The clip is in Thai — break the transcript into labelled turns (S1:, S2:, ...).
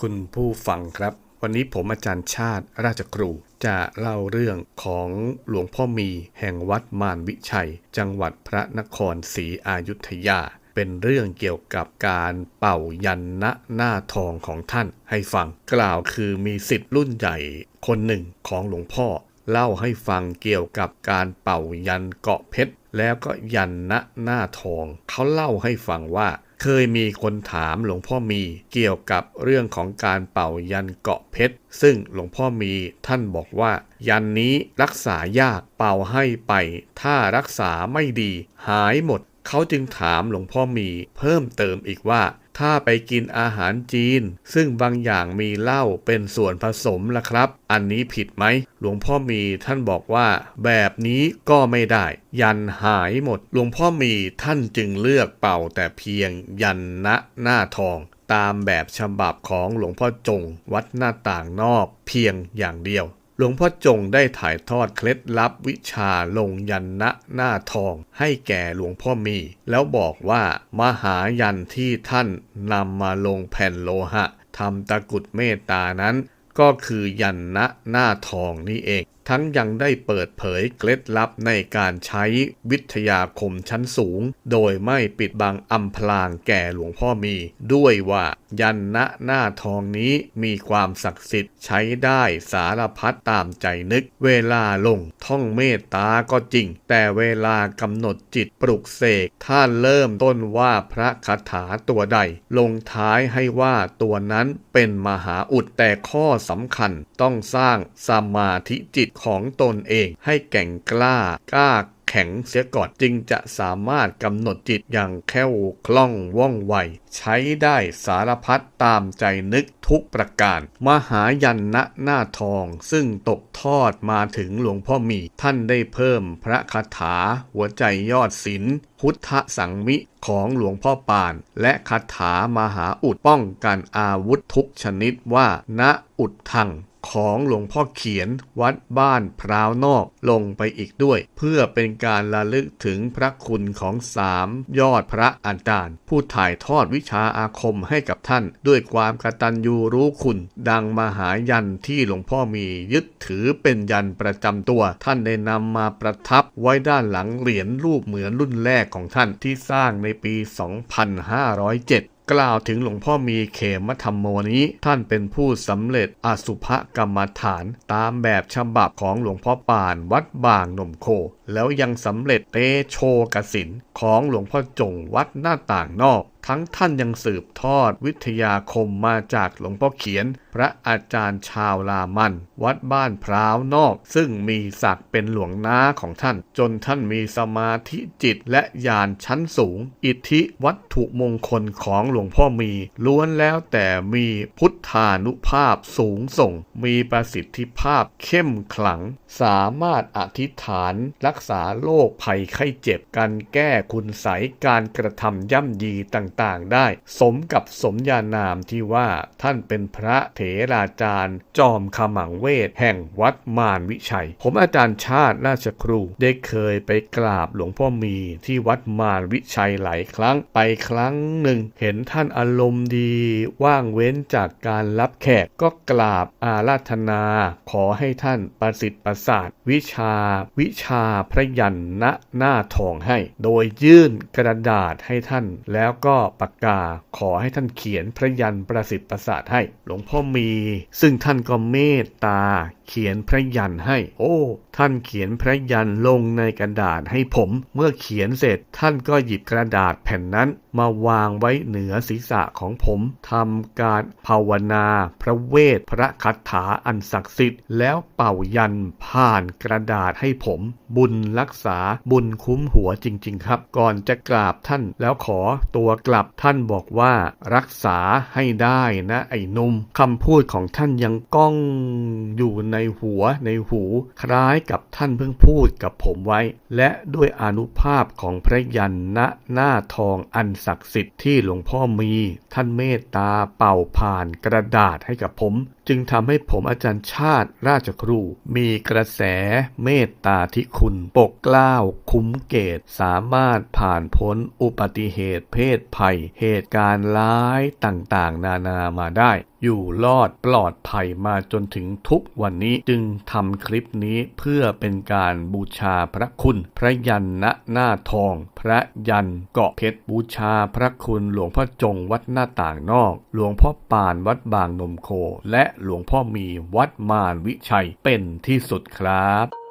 S1: คุณผู้ฟังครับ วันนี้ผมอาจารย์ชาติราชครู จะเล่าเรื่องของหลวงพ่อมีแห่งวัดมารวิชัย จังหวัดพระนครศรีอายุธยา เป็นเรื่องเกี่ยวกับการเป่ายันนะหน้าทองของท่านให้ฟัง กล่าวคือมีสิทธิ์รุ่นใหญ่คนหนึ่งของหลวงพ่อ เล่าให้ฟังเกี่ยวกับการเป่ายันเกาะเพชรแล้วก็ยันนะหน้าทอง เขาเล่าให้ฟังว่า เคยมีคนถามหลวงพ่อมีเกี่ยวกับเรื่องของการเป่ายันเกาะเพชร ซึ่งหลวงพ่อมีท่านบอกว่า ยันนี้รักษายากเป่าให้ไป ถ้ารักษาไม่ดี หายหมด เขาจึงถามหลวงพ่อมีเพิ่มเติมอีกว่า ถ้าไปกินอาหารจีน ซึ่งบางอย่างมีเหล้าเป็นส่วนผสมล่ะครับ อันนี้ผิดไหมหลวงพ่อมีท่านบอกว่า แบบนี้ก็ไม่ได้ ยันหายหมด หลวงพ่อมีท่านจึงเลือกเป่าแต่เพียงยันนะหน้าทองตามแบบฉบับของหลวงพ่อจงวัดหน้าต่างนอกเพียงอย่างเดียว หลวงพ่อจงได้ถ่ายทอดเคล็ดลับวิชาลงยันนะหน้าทอง ให้แก่หลวงพ่อมี แล้วบอกว่ามหายันที่ท่านนำมาลงแผ่นโลหะทำตะกุดเมตตานั้น ก็คือยันนะหน้าทองนี่เอง ทั้งยังได้เปิดเผยเคล็ดลับในการใช้วิทยาคมชั้นสูง โดยไม่ปิดบังอำพรางแก่หลวงพ่อมี ด้วยว่ายันนะหน้าทองนี้มีความศักดิ์สิทธิ์ใช้ได้สารพัดตามใจนึก เวลาลงท่องเมตตาก็จริง แต่เวลากำหนดจิตปลุกเสกท่านเริ่มต้นว่าพระคาถาตัวใด ลงท้ายให้ว่าตัวนั้นเป็นมหาอุดแต่ข้อสำคัญต้องสร้างสมาธิจิตของตนเองให้แก่งกล้ากล้าแข็งเสียก่อนจึงจะสามารถกำหนดจิตอย่างแคล่วคล่องว่องไว ใช้ได้สารพัดตามใจนึกทุกประการ มหายันนะหน้าทองซึ่งตกทอดมาถึงหลวงพ่อมี ท่านได้เพิ่มพระคาถาหัวใจยอดศิลพุทธสังมิของหลวงพ่อปาน และคาถามหาอุดป้องกันอาวุธทุกชนิดว่าณอุดทัง ของหลวงพ่อเขียนวัดบ้านพร้าวนอกลงไปอีกด้วย เพื่อเป็นการระลึกถึงพระคุณของสามยอดพระอาจารย์ ผู้ถ่ายทอดวิชาอาคมให้กับท่าน ด้วยความกตัญญูรู้คุณ ดังมหายันที่หลวงพ่อมียึดถือเป็นยันประจำตัว ท่านได้นำมาประทับไว้ด้านหลังเหรียญรูปเหมือนรุ่นแรกของท่านที่สร้างในปี 2507 กล่าวถึงหลวงพ่อมีเขมธรรมโมนี้ ท่านเป็นผู้สำเร็จอสุภกรรมฐาน ตามแบบฉบับของหลวงพ่อปานวัดบางนมโค แล้วยังสำเร็จเตโชกสินของหลวงพ่อจงวัดหน้าต่างนอกทั้งท่านยังสืบทอดวิทยาคมมาจากหลวงพ่อเขียน พระอาจารย์ชาวลามัน วัดบ้านพร้าวนอก ซึ่งมีศักดิ์เป็นหลวงน้าของท่าน จนท่านมีสมาธิจิตและญาณชั้นสูง อิทธิวัตถุมงคลของหลวงพ่อมีล้วนแล้วแต่มีพุทธานุภาพสูงส่ง มีประสิทธิภาพเข้มขลัง สามารถอธิษฐานรักษาโรคภัยไข้เจ็บ การแก้คุณใสยการกระทำย่ำยีต่างๆได้ สมกับสมญานามที่ว่าท่านเป็นพระเถราจารย์ จอมขมังเวทแห่งวัดมารวิชัย ผมอาจารย์ชาติราชครูได้เคยไปกราบหลวงพ่อมีที่วัดมารวิชัยหลายครั้งไปครั้งหนึ่ง เห็นท่านอารมณ์ดีว่างเว้นจากการรับแขกก็กราบอาราธนา ขอให้ท่านประสิทธิ์ประสาทวิชาวิชาพระยันณหน้าทองให้ โดยยื่นกระดาษให้ท่าน แล้วก็ปากกาขอให้ท่านเขียนพระยันประสิทธิ์ประสาทให้ หลวงพ่อมี ซึ่งท่านก็เมตตา เขียนพระยันให้ โอ้ ท่านเขียนพระยันลงในกระดาษให้ผม เมื่อเขียนเสร็จ ท่านก็หยิบกระดาษแผ่นนั้นมาวางไว้เหนือศีรษะของผมทำการภาวนา พระเวทพระคาถาอันศักดิ์สิทธิ์แล้วเป่ายันผ่านกระดาษให้ผม บุญรักษาบุญคุ้มหัวจริง ๆ ครับ ก่อนจะกราบท่านแล้วขอตัวกลับท่านบอกว่ารักษาให้ได้นะไอ้นุ่มคำพูดของท่านยังก้องอยู่ในหัวในหู คล้ายกับท่านเพิ่งพูดกับผมไว้ และด้วยอนุภาพของพระยันณหน้าทองอันศักดิ์สิทธิ์ที่หลวงพ่อมี ท่านเมตตาเป่าผ่านกระดาษให้กับผม จึงทำให้ผมอาจารย์ชาติราชครู มีกระแสเมตตาธิคุณ ปกเกล้าคุ้มเกต สามารถผ่านพ้นอุปติเหตุเพศภัย เหตุการณ์ร้ายต่างๆ นานามาได้ อยู่รอดปลอดภัยมาจนถึงทุกวันนี้จึงทำคลิปนี้เพื่อเป็นการบูชาพระคุณ พระยันณหน้าทอง พระยันเกาะเพชรบูชาพระคุณหลวงพ่อจงวัดหน้าต่างนอก หลวงพ่อปานวัดบางนมโค และหลวงพ่อมีวัดมารวิชัยเป็นที่สุดครับ